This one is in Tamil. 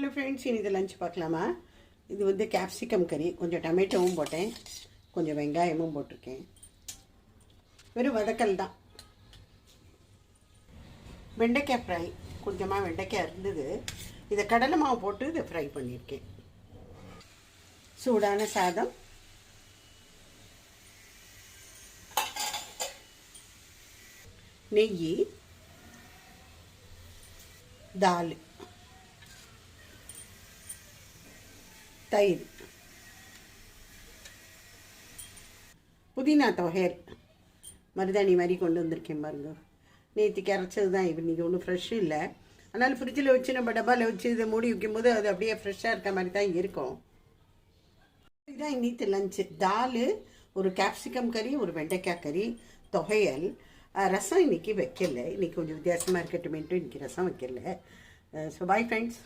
ஹலோ ஃப்ரெண்ட்ஸ் இது லஞ்ச் பார்க்கலாமா? இது வந்து கேப்சிகம் கறி. கொஞ்சம் டொமேட்டோவும் போட்டேன். கொஞ்சம் வெங்காயமும் போட்டிருக்கேன். வெறும் வதக்கல் தான். வெண்டைக்காய் ஃப்ரை கொஞ்சமாக வெண்டைக்காய் இருந்தது. இதை கடலை மாவு போட்டு இதை ஃப்ரை பண்ணியிருக்கேன். சூடான சாதம். நெய். தால் தயிர். புதினா தொகையல் மருதாணி மாதிரி கொண்டு வந்திருக்கேன் பாருங்க. நேற்றுக்கு கரைச்சது தான் இப்போ இன்றைக்கி ஒன்றும் ஃப்ரெஷ்ஷு இல்லை. அதனால் ஃப்ரிட்ஜில் வச்சு நம்ம டப்பாவில் வச்சு இதை மூடி வைக்கும்போது அது அப்படியே ஃப்ரெஷ்ஷாக இருக்க மாதிரி தான் இருக்கும். இதுதான் இன்னைக்கு லஞ்சு தால் ஒரு கேப்சிகம் கறி ஒரு வெண்டைக்காய் கறி தொகையல். ரசம் இன்றைக்கி வைக்கல. இன்றைக்கி கொஞ்சம் வித்தியாசமாக இருக்கட்டுமேன்ட்டு இன்னைக்கு ரசம் வைக்கல. So bye friends